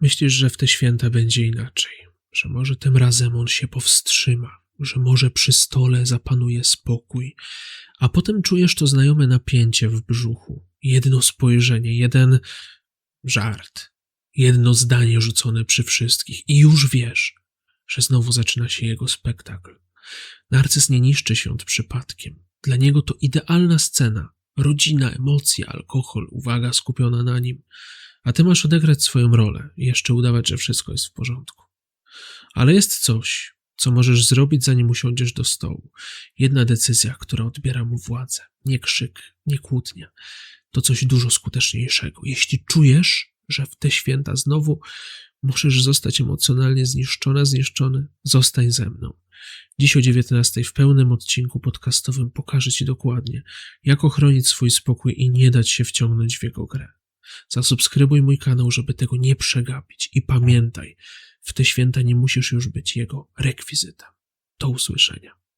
Myślisz, że w te święta będzie inaczej, że może tym razem on się powstrzyma, że może przy stole zapanuje spokój, a potem czujesz to znajome napięcie w brzuchu. Jedno spojrzenie, jeden żart, jedno zdanie rzucone przy wszystkich i już wiesz, że znowu zaczyna się jego spektakl. Narcyz nie niszczy świąt przypadkiem. Dla niego to idealna scena. Rodzina, emocje, alkohol, uwaga skupiona na nim. A ty masz odegrać swoją rolę i jeszcze udawać, że wszystko jest w porządku. Ale jest coś, co możesz zrobić, zanim usiądziesz do stołu. Jedna decyzja, która odbiera mu władzę. Nie krzyk, nie kłótnia. To coś dużo skuteczniejszego. Jeśli czujesz, że w te święta znowu możesz zostać emocjonalnie zniszczona, zniszczony, zostań ze mną. Dziś o 19 w pełnym odcinku podcastowym pokażę Ci dokładnie, jak ochronić swój spokój i nie dać się wciągnąć w jego grę. Zasubskrybuj mój kanał, żeby tego nie przegapić i pamiętaj, w te święta nie musisz już być jego rekwizytem. Do usłyszenia.